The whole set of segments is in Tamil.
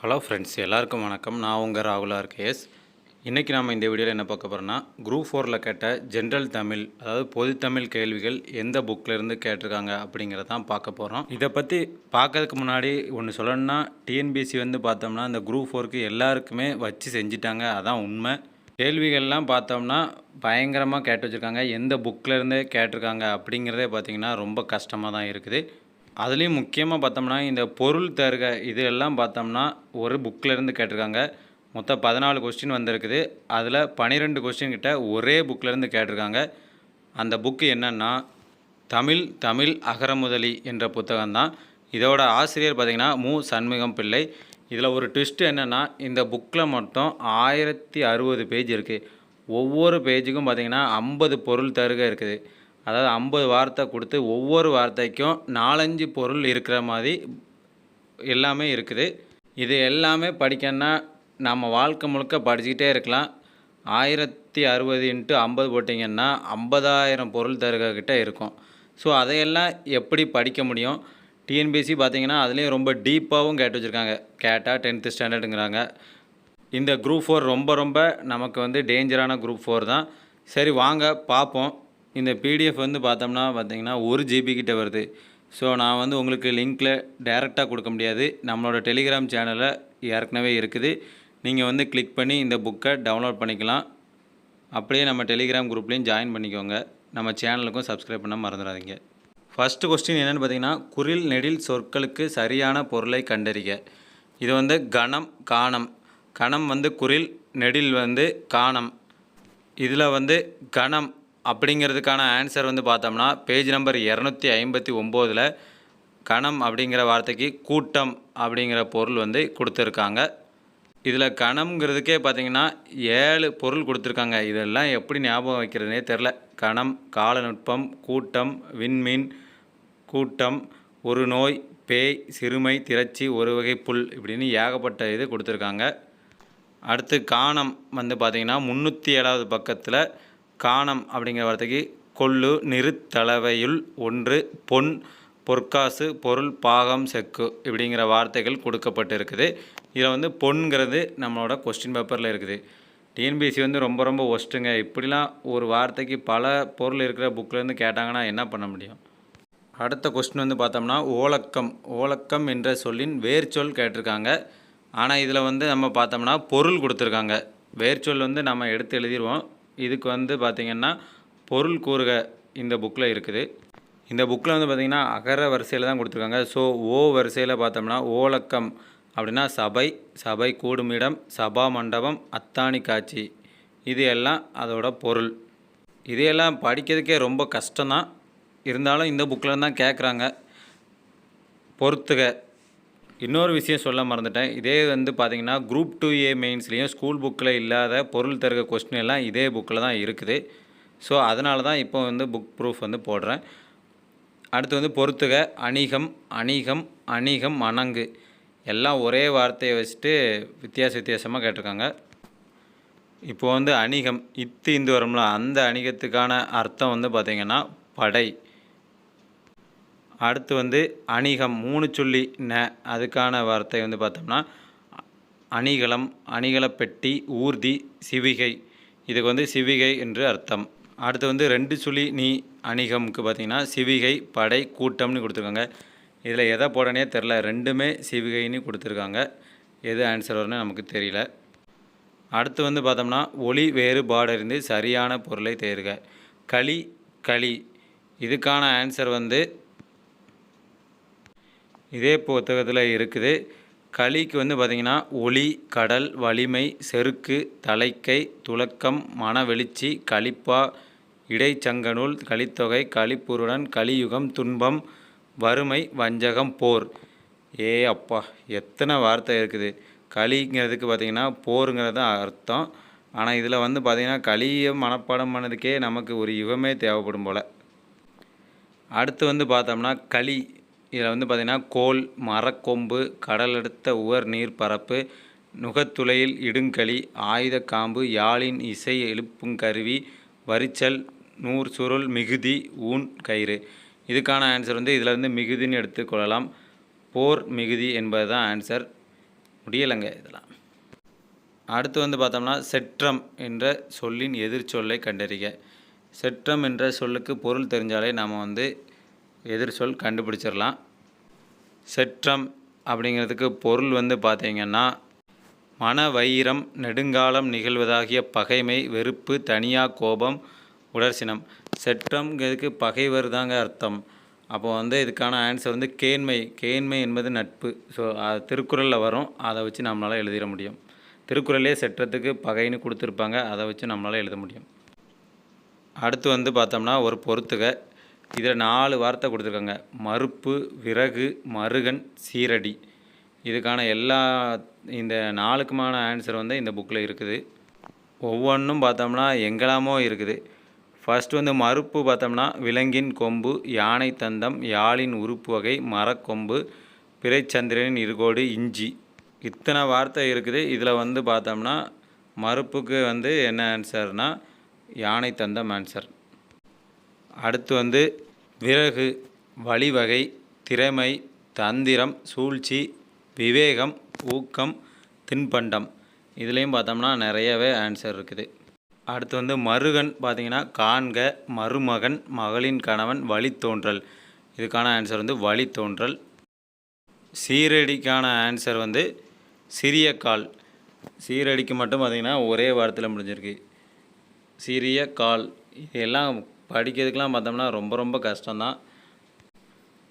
ஹலோ ஃப்ரெண்ட்ஸ் எல்லாருக்கும் வணக்கம். நான் உங்கள் ராகுலா கேஸ் இன்றைக்கி நாம் இந்த வீடியோவில் என்ன பார்க்க போகிறோன்னா குரூப் ஃபோரில் கேட்ட ஜென்ரல் தமிழ் அதாவது பொதுத்தமிழ் கேள்விகள் எந்த புக்கிலேருந்து கேட்டிருக்காங்க அப்படிங்கிறத தான் பார்க்க போகிறோம் இதை பற்றி பார்க்கறதுக்கு முன்னாடி ஒன்று சொல்லணும்னா டிஎன்பிசி வந்து பார்த்தோம்னா இந்த குரூப் ஃபோருக்கு எல்லாருக்குமே வச்சு செஞ்சிட்டாங்க. அதான் உண்மை. கேள்விகள்லாம் பார்த்தோம்னா பயங்கரமாக கேட்டு வச்சுருக்காங்க. எந்த bookல கேட்டிருக்காங்க அப்படிங்கிறதே பார்த்திங்கன்னா ரொம்ப கஷ்டமாக தான் இருக்குது. அதுலேயும் முக்கியமாக பார்த்தோம்னா இந்த பொருள் தருக இது எல்லாம் பார்த்தோம்னா ஒரு புக்கிலேருந்து கேட்டிருக்காங்க. மொத்தம் பதினாலு கொஸ்டின் வந்திருக்குது. அதில் பன்னிரெண்டு கொஸ்டின் கிட்ட ஒரே புக்கிலேருந்து கேட்டிருக்காங்க. அந்த புக்கு என்னென்னா தமிழ் தமிழ் அகரமுதலி என்ற புத்தகம்தான் இதோட ஆசிரியர் பார்த்திங்கன்னா மு. சண்முகம் பிள்ளை. இதில் ஒரு ட்விஸ்ட் என்னென்னா இந்த புக்கில் மொத்தம் ஆயிரத்தி அறுபது பேஜ் இருக்குது ஒவ்வொரு பேஜுக்கும் பார்த்திங்கன்னா ஐம்பது பொருள் தருக இருக்குது. அதாவது ஐம்பது வார்த்தை கொடுத்து ஒவ்வொரு வார்த்தைக்கும் நாலஞ்சு பொருள் இருக்கிற மாதிரி எல்லாமே இருக்குது. இது எல்லாமே படிக்கணும்னா நம்ம வாழ்க்கை முழுக்க படிச்சுக்கிட்டே இருக்கலாம். ஆயிரத்தி அறுபது இன்ட்டு ஐம்பது போட்டிங்கன்னா ஐம்பதாயிரம் பொருள் தருகிட்ட இருக்கும். ஸோ அதையெல்லாம் எப்படி படிக்க முடியும்? டிஎன்பிஎஸ்சி பார்த்தீங்கன்னா அதுலேயும் ரொம்ப டீப்பாகவும் கேட்டு வச்சுருக்காங்க. கேட்டால் டென்த்து ஸ்டாண்டர்டுங்கிறாங்க. இந்த குரூப் ஃபோர் ரொம்ப ரொம்ப நமக்கு வந்து டேஞ்சரான குரூப் ஃபோர் தான். சரி வாங்க பார்ப்போம். இந்த பிடிஎஃப் வந்து பார்த்தோம்னா பார்த்தீங்கன்னா ஒரு ஜிபி கிட்டே வருது. ஸோ நான் வந்து உங்களுக்கு லிங்க்கில் டைரெக்டாக கொடுக்க முடியாது. நம்மளோட டெலிகிராம் சேனலில் ஏற்கனவே இருக்குது. நீங்கள் வந்து கிளிக் பண்ணி இந்த புக்கை டவுன்லோட் பண்ணிக்கலாம். அப்படியே நம்ம டெலிகிராம் குரூப்லேயும் ஜாயின் பண்ணிக்கோங்க. நம்ம சேனலுக்கும் சப்ஸ்கிரைப் பண்ண மறந்துடாதீங்க. ஃபஸ்ட்டு கொஸ்டின் என்னென்னு பார்த்தீங்கன்னா குரில் நெடில் சொற்களுக்கு சரியான பொருளை கண்டறிக. இது வந்து கணம் காணம். கணம் வந்து குரில் நெடில் வந்து காணம். இதில் வந்து கணம் அப்படிங்கிறதுக்கான ஆன்சர் வந்து பார்த்தோம்னா பேஜ் நம்பர் இரநூத்தி ஐம்பத்தி ஒம்போதில் கணம் அப்படிங்கிற வார்த்தைக்கு கூட்டம் அப்படிங்கிற பொருள் வந்து கொடுத்துருக்காங்க. இதில் கணம்ங்கிறதுக்கே பார்த்தீங்கன்னா ஏழு பொருள் கொடுத்துருக்காங்க. இதெல்லாம் எப்படி ஞாபகம் வைக்கிறதுனே தெரில கணம் காலநுட்பம் கூட்டம் விண்மீன் கூட்டம் ஒரு நோய் பேய் சிறுமை திரச்சி ஒரு வகை புல் இப்படின்னு ஏகப்பட்ட இது கொடுத்துருக்காங்க. அடுத்து காணம் வந்து பார்த்திங்கன்னா முந்நூற்றி ஏழாவது பக்கத்தில் காணம் அப்படிங்கிற வார்த்தைக்கு கொள்ளு நிறுத்தளவையுள் ஒன்று பொன் பொற்காசு பொருள் பாகம் செக்கு இப்படிங்கிற வார்த்தைகள் கொடுக்கப்பட்டிருக்குது. இதில் வந்து பொன்ங்கிறது நம்மளோட கொஸ்டின் பேப்பரில் இருக்குது. டிஎன்பிஎஸ்சி வந்து ரொம்ப ரொம்ப ஒஸ்ட்டுங்க. இப்படிலாம் ஒரு வார்த்தைக்கு பல பொருள் இருக்கிற புக்லேருந்து கேட்டாங்கன்னா என்ன பண்ண முடியும்? அடுத்த கொஸ்டின் வந்து பார்த்தோம்னா ஓலக்கம். ஓலக்கம் என்ற சொல்லின் வேர்ச்சொல் கேட்டிருக்காங்க. ஆனால் இதில் வந்து நம்ம பார்த்தோம்னா பொருள் கொடுத்துருக்காங்க. வேர்ச்சொல் வந்து நம்ம எடுத்து எழுதிடுவோம் இதுக்கு வந்து பார்த்திங்கன்னா பொருள் கூறுக இந்த புக்கில் இருக்குது. இந்த புக்கில் வந்து பார்த்திங்கன்னா அகர வரிசையில் தான் கொடுத்துருக்காங்க. ஸோ ஓ வரிசையில் பார்த்தோம்னா ஓலக்கம் அப்படின்னா சபை சபை கூடுமிடம் சபா மண்டபம் அத்தாணி காட்சி. இது எல்லாம் அதோட பொருள். இதையெல்லாம் படிக்கிறதுக்கே ரொம்ப கஷ்டம்தான். இருந்தாலும் இந்த புக்கில் தான் கேட்குறாங்க பொறுத்துக. இன்னொரு விஷயம் சொல்ல மறந்துட்டேன். இதே வந்து பார்த்தீங்கன்னா குரூப் டூ ஏ மெயின்ஸ்லேயும் ஸ்கூல் புக்கில் இல்லாத பொருள் தருக கொஸ்டின் எல்லாம் இதே புக்கில் தான் இருக்குது. ஸோ அதனால தான் இப்போ வந்து புக் ப்ரூஃப் வந்து போடுறேன். அடுத்து வந்து பொறுத்துக அணிகம் அணிகம் அணிகம் அணங்கு. எல்லாம் ஒரே வார்த்தையை வச்சுட்டு வித்தியாச வித்தியாசமாக கேட்டிருக்காங்க. இப்போ வந்து அணிகம் இத்து இந்து வரும்ல அந்த அணிகத்துக்கான அர்த்தம் வந்து பார்த்திங்கன்னா படை. அடுத்து வந்து அணிகம் மூணு சொல்லி ந அதுக்கான வார்த்தை வந்து பார்த்தோம்னா அணிகலம் அணிகலப்பெட்டி ஊர்தி சிவிகை. இதுக்கு வந்து சிவிகை என்று அர்த்தம். அடுத்து வந்து ரெண்டு சுழி நீ அணிகம்க்கு பார்த்தீங்கன்னா சிவிகை படை கூட்டம்னு கொடுத்துருக்காங்க. இதில் எதை போடனே தெரில ரெண்டுமே சிவிகைன்னு கொடுத்துருக்காங்க. எது ஆன்சர் வரும்னு நமக்கு தெரியல. அடுத்து வந்து பார்த்தோம்னா ஒளி வேறுபாடறிந்து சரியான பொருளை தேர்க. களி களி. இதுக்கான ஆன்சர் வந்து இதே புத்தகத்தில் இருக்குது. களிக்கு வந்து பார்த்திங்கன்னா ஒளி கடல் வலிமை செருக்கு தலைக்கை துலக்கம் மனவெளிச்சி களிப்பா இடைச்சங்கநூல் கலித்தொகை களிப்புருடன் கலியுகம் துன்பம் வறுமை வஞ்சகம் போர். ஏ அப்பா எத்தனை வார்த்தை இருக்குது. களிங்கிறதுக்கு பார்த்திங்கன்னா போருங்கிறது தான் அர்த்தம். ஆனால் இதில் வந்து பார்த்திங்கன்னா களியை மனப்பாடம் பண்ணதுக்கே நமக்கு ஒரு யுகமே தேவைப்படும் போல். அடுத்து வந்து பார்த்தோம்னா களி. இதில் வந்து பார்த்திங்கன்னா கோல் மரக்கொம்பு கடலெடுத்த உவர் நீர் பரப்பு நுகத்துளையில் இடுங்களி ஆயுத காம்பு யாழின் இசை எழுப்புங்கருவி வரிச்சல் நூறு சுருள் மிகுதி ஊன் கயிறு. இதுக்கான ஆன்சர் வந்து இதில் வந்து மிகுதின்னு எடுத்துக்கொள்ளலாம் போர் மிகுதி என்பது தான் ஆன்சர் முடியலைங்க இதெல்லாம். அடுத்து வந்து பார்த்தோம்னா செற்றம் என்ற சொல்லின் எதிர்ச்சொல்லை கண்டறிக. செற்றம் என்ற சொல்லுக்கு பொருள் தெரிஞ்சாலே நாம் வந்து எதிர்ச்சொல் கண்டுபிடிச்சிடலாம். செற்றம் அப்படிங்கிறதுக்கு பொருள் வந்து பார்த்திங்கன்னா மன வைரம் நெடுங்காலம் நிகழ்வதாகிய பகைமை வெறுப்பு தனியா கோபம் உடற்சினம். செற்றம்ங்கிறதுக்கு பகைவர் தாங்க அர்த்தம். அப்போ வந்து இதுக்கான ஆன்சர் வந்து கேண்மை. கேண்மை என்பது நட்பு. ஸோ அது திருக்குறளில் வரும். அதை வச்சு நம்மளால் எழுதிட முடியும். திருக்குறளே செற்றத்துக்கு பகைன்னு கொடுத்துருப்பாங்க. அதை வச்சு நம்மளால் எழுத முடியும். அடுத்து வந்து பார்த்தோம்னா ஒரு பொறுத்துக. இதில் நாலு வார்த்தை கொடுத்துருக்காங்க. மறுப்பு விறகு மருகன் சீரடி. இதுக்கான எல்லா இந்த நாலுக்குமான ஆன்சர் வந்து இந்த புக்கில் இருக்குது. ஒவ்வொன்றும் பார்த்தோம்னா எங்கெல்லாமோ இருக்குது. ஃபஸ்ட்டு வந்து மறுப்பு பார்த்தோம்னா விலங்கின் கொம்பு யானை தந்தம் யாழின் உறுப்பு வகை மரக்கொம்பு பிறைச்சந்திரனின் இருகோடு இஞ்சி. இத்தனை வார்த்தை இருக்குது. இதில் வந்து பார்த்தோம்னா மறுப்புக்கு வந்து என்ன ஆன்சர்னால் யானை தந்தம் ஆன்சர் அடுத்து வந்து விறகு வழிவகை திறமை தந்திரம் சூழ்ச்சி விவேகம் ஊக்கம் தின்பண்டம். இதுலேயும் பார்த்தோம்னா நிறையவே ஆன்சர் இருக்குது. அடுத்து வந்து மருகன் பார்த்திங்கன்னா காண்க மருமகன் மகளின் கணவன் வழித்தோன்றல். இதுக்கான ஆன்சர் வந்து வழித்தோன்றல். சீரடிக்கான ஆன்சர் வந்து சிறிய கால். சீரடிக்கு மட்டும் பார்த்திங்கன்னா ஒரே வாரத்தில் முடிஞ்சிருக்கு. சிறிய கால். இதெல்லாம் படிக்கிறதுக்கெலாம் பார்த்தோம்னா ரொம்ப ரொம்ப கஷ்டம்தான்.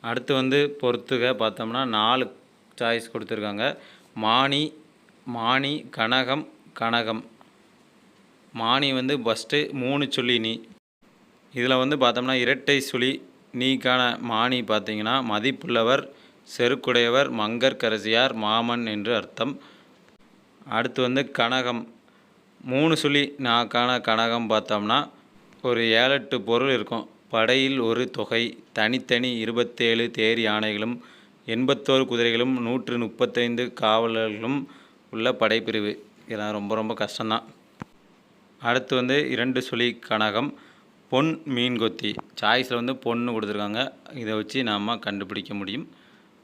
அடுத்து வந்து பொறுத்துக பார்த்தோம்னா நாலு சாய்ஸ் கொடுத்துருக்காங்க. மானி மானி கனகம் கனகம். மானி வந்து ஃபஸ்ட்டு மூணு சுழி நீ. இதில் வந்து பார்த்தோம்னா இரட்டை சுழி நீக்கான மானி பார்த்திங்கன்னா மதிப்புள்ளவர் செருக்குடையவர் மங்கற்கரசியார் மாமன் என்று அர்த்தம். அடுத்து வந்து கனகம். மூணு சுழி நாக்கான கனகம் பார்த்தோம்னா ஒரு ஏழெட்டு பொருள் இருக்கும். படையில் ஒரு தொகை தனித்தனி இருபத்தேழு தேர் யானைகளும் எண்பத்தோரு குதிரைகளும் நூற்று முப்பத்தைந்து காவலர்களும் உள்ள படைப்பிரிவு. இதெல்லாம் ரொம்ப ரொம்ப கஷ்டம்தான். அடுத்து வந்து இரண்டு சுழி கனகம் பொன் மீன்கொத்தி சாய்ஸில் வந்து பொண்ணு கொடுத்துருக்காங்க. இதை வச்சு நாம் கண்டுபிடிக்க முடியும்.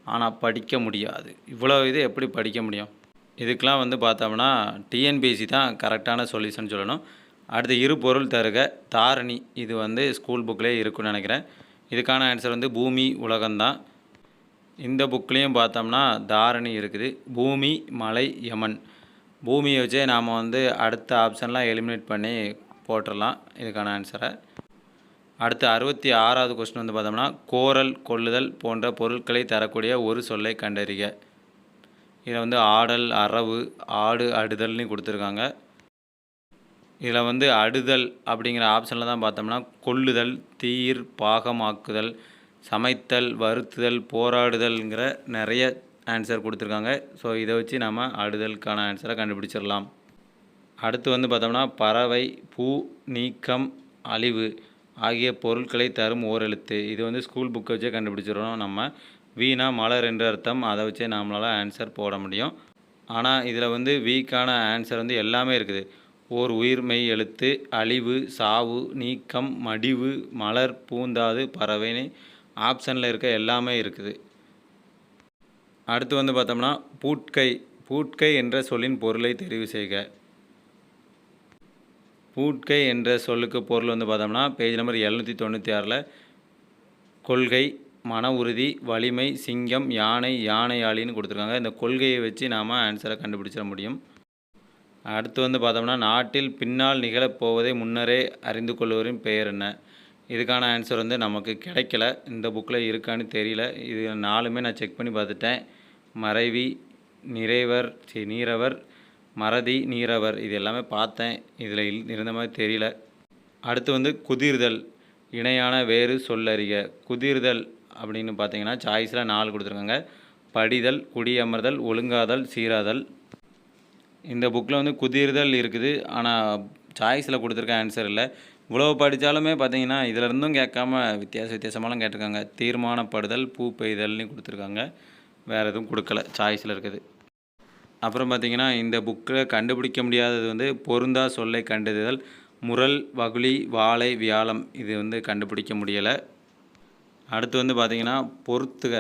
ஆனால் படிக்க முடியாது. இவ்வளோ இது எப்படி படிக்க முடியும்? இதுக்கெலாம் வந்து பார்த்தோம்னா டிஎன்பிஎஸ்சி தான் கரெக்டான சொல்யூஷன் சொல்லணும். அடுத்து இரு பொருள் தருக. தாரணி இது வந்து ஸ்கூல் புக்லேயே இருக்குன்னு நினைக்கிறேன். இதுக்கான ஆன்சர் வந்து பூமி உலகம்தான். இந்த புக்லேயும் பார்த்தோம்னா தாரணி இருக்குது. பூமி மலை யமன். பூமியை வச்சே நாம் வந்து அடுத்த ஆப்ஷன்லாம் எலிமினேட் பண்ணி போட்டுடலாம். இதுக்கான ஆன்சரை அடுத்து அறுபத்தி ஆறாவது கொஸ்டின் வந்து பார்த்தோம்னா கோரல் கொள்ளுதல் போன்ற பொருட்களை தரக்கூடிய ஒரு சொல்லை கண்டறிக. இதில் வந்து ஆடல் அரவு ஆடு அடுதல்னு கொடுத்துருக்காங்க. இதில் வந்து அடுதல் அப்படிங்கிற ஆப்ஷனில் தான் பார்த்தோம்னா கொள்ளுதல் தீர் பாகமாக்குதல் சமைத்தல் வருத்துதல் போராடுதல்ங்கிற நிறைய ஆன்சர் கொடுத்துருக்காங்க. ஸோ இதை வச்சு நம்ம அடுதலுக்கான ஆன்சரை கண்டுபிடிச்சிடலாம். அடுத்து வந்து பார்த்தோம்னா பறவை பூ நீக்கம் அழிவு ஆகிய பொருட்களை தரும் ஓரெழுத்து. இது வந்து ஸ்கூல் புக்கை வச்சே கண்டுபிடிச்சிடணும் நம்ம வீணா மலர் என்ற அர்த்தம். அதை வச்சே நம்மளால் ஆன்சர் போட முடியும். ஆனால் இதில் வந்து வீக்கான ஆன்சர் வந்து எல்லாமே இருக்குது. ஓர் உயிர்மெய் எழுத்து அழிவு சாவு நீக்கம் மடிவு மலர் பூந்தாது பறவைன்னு ஆப்ஷனில் இருக்க எல்லாமே இருக்குது. அடுத்து வந்து பார்த்தோம்னா பூட்கை. பூட்கை என்ற சொல்லின் பொருளை தெரிவு செய்க. பூட்கை என்ற சொல்லுக்கு பொருள் வந்து பார்த்தோம்னா பேஜ் நம்பர் எழுநூற்றி தொண்ணூற்றி ஆறில் கொள்கை மன உறுதி வலிமை சிங்கம் யானை யானை யானையாளின்னு கொடுத்துருக்காங்க. இந்த கொள்கையை வச்சு நாம் ஆன்சரை கண்டுபிடிச்சிட முடியும். அடுத்து வந்து பார்த்தோம்னா நாட்டில் பின்னால் நிகழப்போவதை முன்னரே அறிந்து கொள்வரின் பெயர் என்ன? இதுக்கான ஆன்சர் வந்து நமக்கு கிடைக்கல. இந்த புக்கில் இருக்கான்னு தெரியல. இது நாலுமே நான் செக் பண்ணி பார்த்துட்டேன். மறைவி நிறைவர் சி நீரவர் மறதி நீரவர். இது எல்லாமே பார்த்தேன். இதில் இருந்த மாதிரி தெரியல. அடுத்து வந்து குதிர்தல் இணையான வேறு சொல்லறிக. குதிர்தல் அப்படின்னு பார்த்தீங்கன்னா சாய்ஸில் நாலு கொடுத்துருக்காங்க. படிதல் குடியமர்தல் ஒழுங்காதல் சீராதல். இந்த புக்கில் வந்து குதிர்தல் இருக்குது. ஆனால் சாய்ஸில் கொடுத்துருக்க ஆன்சர் இல்லை. இவ்வளோ படித்தாலுமே பார்த்தீங்கன்னா இதிலருந்தும் கேட்காம வித்தியாச வித்தியாசமாலாம் கேட்டிருக்காங்க. தீர்மானப்படுதல் பூ பெய்தல்னு கொடுத்துருக்காங்க. வேறு எதுவும் கொடுக்கல. சாய்ஸில் இருக்குது. அப்புறம் பார்த்தீங்கன்னா இந்த புக்கில் கண்டுபிடிக்க முடியாதது வந்து பொருந்தா சொல்லை கண்டறிதல் முரல் வகுளி வாழை வியாழம் இது வந்து கண்டுபிடிக்க முடியலை. அடுத்து வந்து பார்த்தீங்கன்னா பொறுத்துக.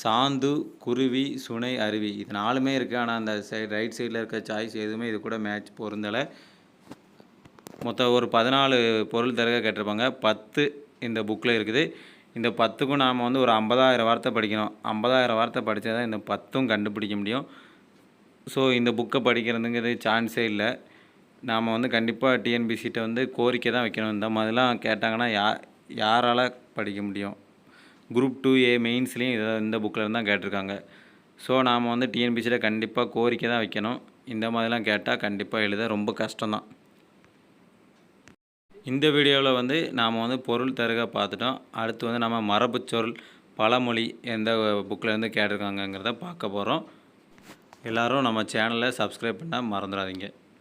சாந்து குருவி சுனை அருவி. இது நாலுமே இருக்குது ஆனால் அந்த சைடு ரைட் சைடில் இருக்க சாய்ஸ் எதுவுமே இது கூட மேட்ச் பொருந்தலை. மொத்தம் ஒரு பதினாலு பொருள் தருக கேட்டிருப்பாங்க. பத்து இந்த புக்கில் இருக்குது. இந்த பத்துக்கும் நாம் வந்து ஒரு ஐம்பதாயிரம் வார்த்தை படிக்கணும். ஐம்பதாயிரம் வார்த்தை படித்தா தான் இந்த பத்தும் கண்டுபிடிக்க முடியும். ஸோ இந்த புக்கை படிக்கிறதுங்கிறது சான்ஸே இல்லை. நாம் வந்து கண்டிப்பாக டிஎன்பிசிட்ட வந்து கோரிக்கை தான் வைக்கணும். இந்த மாதிரிலாம் கேட்டாங்கன்னா யா யாரால் படிக்க முடியும். குரூப் டூ ஏ மெயின்ஸ்லேயும் இதை இந்த புக்கில் தான் கேட்டிருக்காங்க. ஸோ நாம் வந்து டிஎன்பிசியில் கண்டிப்பாக கோரிக்கை தான் வைக்கணும். இந்த மாதிரிலாம் கேட்டால் கண்டிப்பாக எழுத ரொம்ப கஷ்டம்தான். இந்த வீடியோவில் வந்து நாம் வந்து பொருள் தருக பார்த்துட்டோம். அடுத்து வந்து நம்ம மரபுச்சொல் பழமொழி எந்த புக்கில் இருந்து கேட்டிருக்காங்கங்கிறத பார்க்க போகிறோம் எல்லோரும் நம்ம சேனலை சப்ஸ்கிரைப் பண்ணால் மறந்துடாதீங்க.